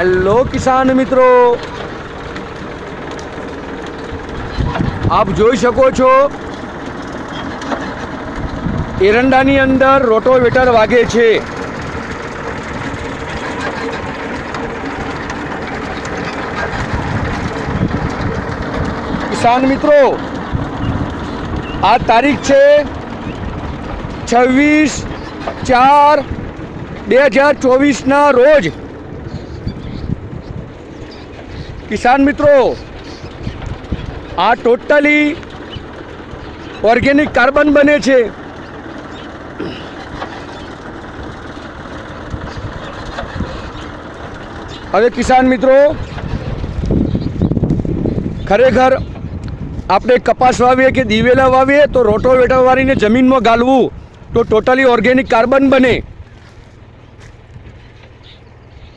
Hello કિસાન મિત્રો. આપ જોઈ શકો છો, એરંડાની અંદર રોટોવેટર વાગે છે. કિસાન મિત્રો, આ તારીખ છે છવ્વીસ ચાર બે હજાર ચોવીસના રોજ. કિસાન મિત્રો, આ ટોટલી ઓર્ગેનિક કાર્બન બને છે. હવે કિસાન મિત્રો, ખરેખર આપણે કપાસ વાવીએ કે દિવેલા વાવીએ, તો રોટોવેટર વાળીને જમીનમાં ગાળવું તો ટોટલી ઓર્ગેનિક કાર્બન બને.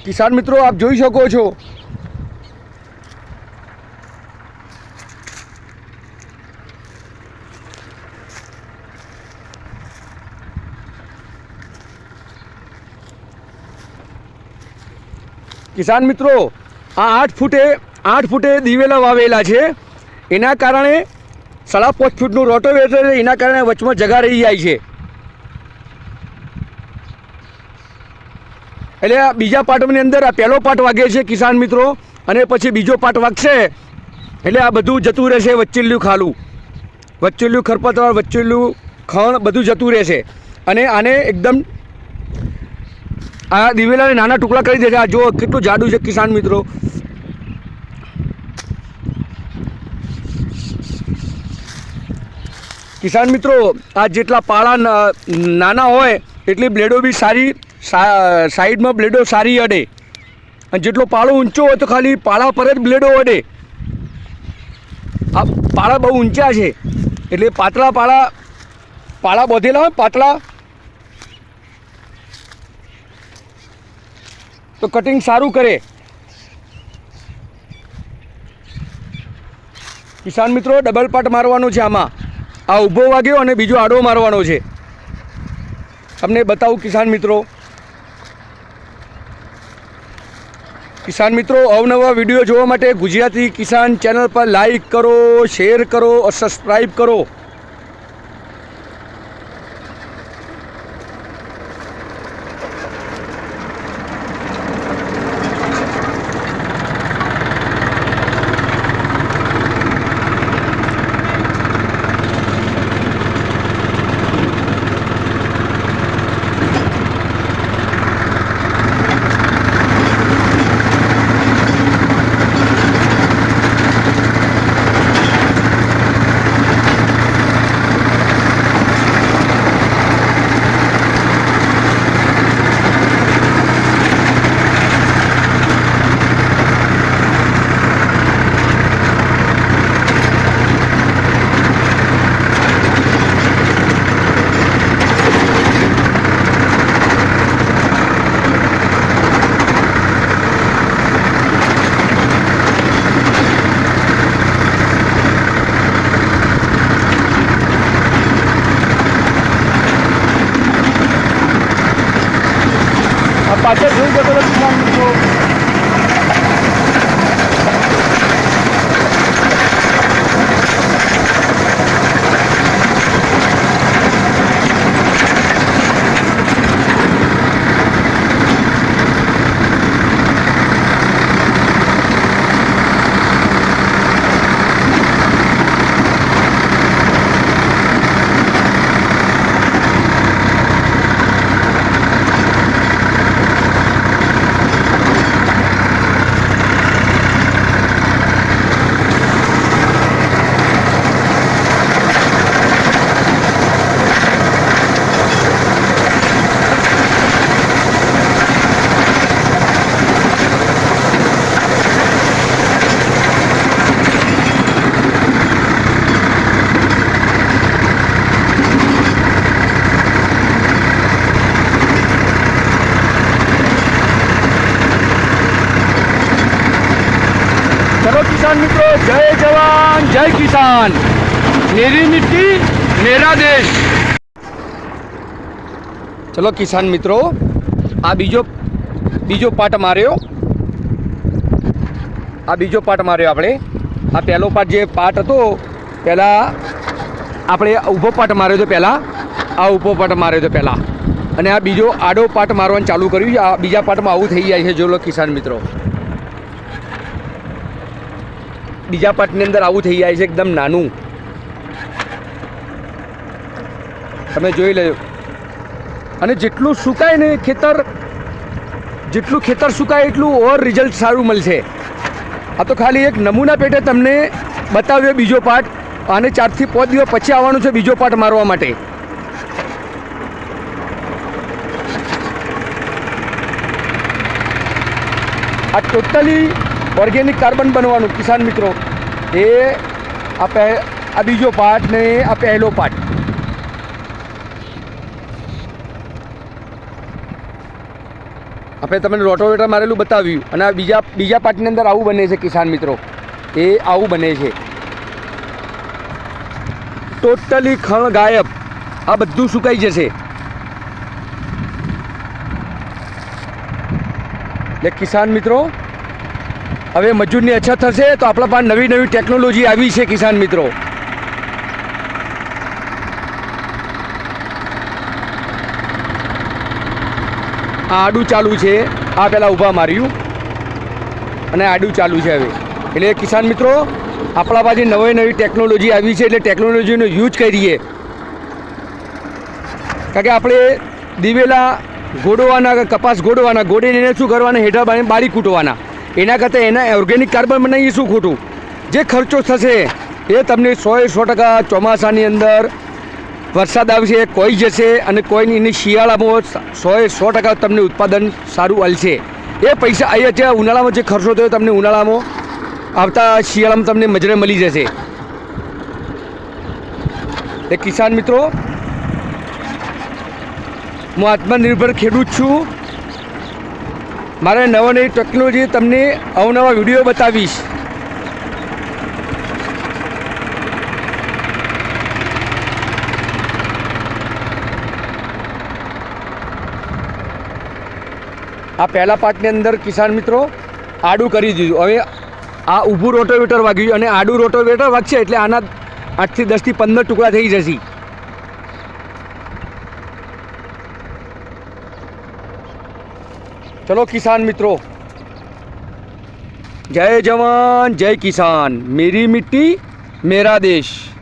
કિસાન મિત્રો, આપ જોઈ શકો છો કિસાન મિત્રો, આ આઠ ફૂટે આઠ ફૂટે દિવેલા વાવેલા છે. એના કારણે સાડા પાંચ ફૂટનું રોટોવેટર એના કારણે વચમાં જગા રહી જાય છે. એટલે આ બીજા પાટની અંદર આ પહેલો પાર્ટ વાગે છે કિસાન મિત્રો, અને પછી બીજો પાર્ટ વાગશે, એટલે આ બધું જતું રહેશે વચ્ચેલું ખાલું. વચ્ચેલું ખરપતવાર વચ્ચેલું ખણ બધું જતું રહેશે. અને આને એકદમ આ દિવેલાને નાના ટુકડા કરી દેશે આ જો કેટલું જાડું છે કિસાન મિત્રો. કિસાન મિત્રો, આ જેટલા પાળા નાના હોય, એટલી બ્લેડો બી સારી સાઈડમાં બ્લેડો સારી અડે. અને જેટલો પાળો ઊંચો હોય તો ખાલી પાળા પર જ બ્લેડો અડે. આ પાળા બહુ ઊંચા છે. એટલે પાતળા પાળા પાળા બોધેલા હોય, પાતળા તો કટિંગ સારું કરે. કિસાન મિત્રો ડબલ પાટ મારવાનો છે આમાં. આ ઊભો વાગ્યો અને બીજો આડો મારવાનો છે. તમને બતાવું કિસાન મિત્રો. કિસાન મિત્રો, અવનવા વીડિયો જોવા માટે ગુજરાતી કિસાન ચેનલ પર લાઈક કરો શેર કરો સબસ્ક્રાઈબ કરો. આ પાછળ જોઈ જતો રહો કિસાન મિત્રો, જય જવાન, જય કિસાન. મેરી મિટ્ટી, મેરા દેશ. ચલો કિસાન મિત્રો, આ બીજો બીજો પાર્ટ માર્યો. આ બીજો પાર્ટ માર્યો આપણે. આ પહેલો પાર્ટ જે પાર્ટ હતો, પહેલાં આપણે ઊભો પાર્ટ માર્યો હતો પહેલાં. આ ઊભો પાર્ટ માર્યો હતો પહેલાં. અને આ બીજો આડો પાર્ટ મારવાનું ચાલુ કર્યું છે. આ બીજા પાર્ટમાં આવું થઈ જાય છે જો લો કિસાન મિત્રો. બીજા પાર્ટની અંદર આવું થઈ જાય છે, એકદમ નાનું. તમે જોઈ લેજો. અને જેટલું સુકાય ને ખેતર, જેટલું ખેતર સુકાય એટલું ઓર રિઝલ્ટ સારું મળશે. આ તો ખાલી એક નમૂના પેટે તમને બતાવ્યો બીજો પાર્ટ. અને ચારથી પાંચ દિવસ પછી આવવાનું છે બીજો પાર્ટ મારવા માટે. આ ટોટલી ઓર્ગેનિક કાર્બન બનવાનું, કિસાન મિત્રો. એ આ પહે આ બીજો પાર્ટ ને આ પહેલો પાર્ટ આપણે તમને રોટોવેટર મારેલું બતાવ્યું અને આ બીજા બીજા પાર્ટની અંદર આવું બને છે, કિસાન મિત્રો. એ આવું બને છે. ટોટલી ખણ ગાયબ. આ બધું સુકાઈ જશે. એટલે કિસાન મિત્રો હવે મજૂરની અછત થશે તો આપણા પાસે નવી નવી ટેકનોલોજી આવી છે કિસાન મિત્રો. આ આડું ચાલુ છે. આ પહેલાં ઊભા માર્યું. અને આડું ચાલુ છે હવે. એટલે કિસાન મિત્રો, આપણા પાસે નવી નવી ટેકનોલોજી આવી છે એટલે ટેકનોલોજીનો યુઝ કરીએ. કારણ કે આપણે દિવેલા ગોડવાના કપાસ ગોડવાના ગોડીને શું કરવાના, હેઠળ બારી કૂટવાના. એના કરતાં એના ઓર્ગેનિક કાર્બન બનાવીએ શું ખોટું? જે ખર્ચો થશે, એ તમને સો એ સો ટકા ચોમાસાની અંદર વરસાદ આવશે, કોઈ જશે અને કોઈની એની શિયાળામાં સો એ સો ટકા તમને ઉત્પાદન સારું હલશે એ પૈસા અહીંયા જે ઉનાળામાં જે ખર્ચો થયો તમને ઉનાળામાં, આવતા શિયાળામાં તમને મજરે મળી જશે. એ કિસાન મિત્રો, હું આત્મનિર્ભર ખેડૂત છું. મારે નવા નવી ટેકનોલોજી તમને અવનવા વીડિયો બતાવીશ. આ પહેલા પાર્ટની અંદર કિસાન મિત્રો આડું કરી દીધું. હવે આ ઊભું રોટોવેટર વાગ્યું અને આડું રોટોવેટર વાગશે એટલે આના આઠથી દસથી પંદર ટુકડા થઈ જશે. ચલો કિસાન મિત્રો. જય જવાન જય કિસાન. મેરી મિટ્ટી મેરા દેશ.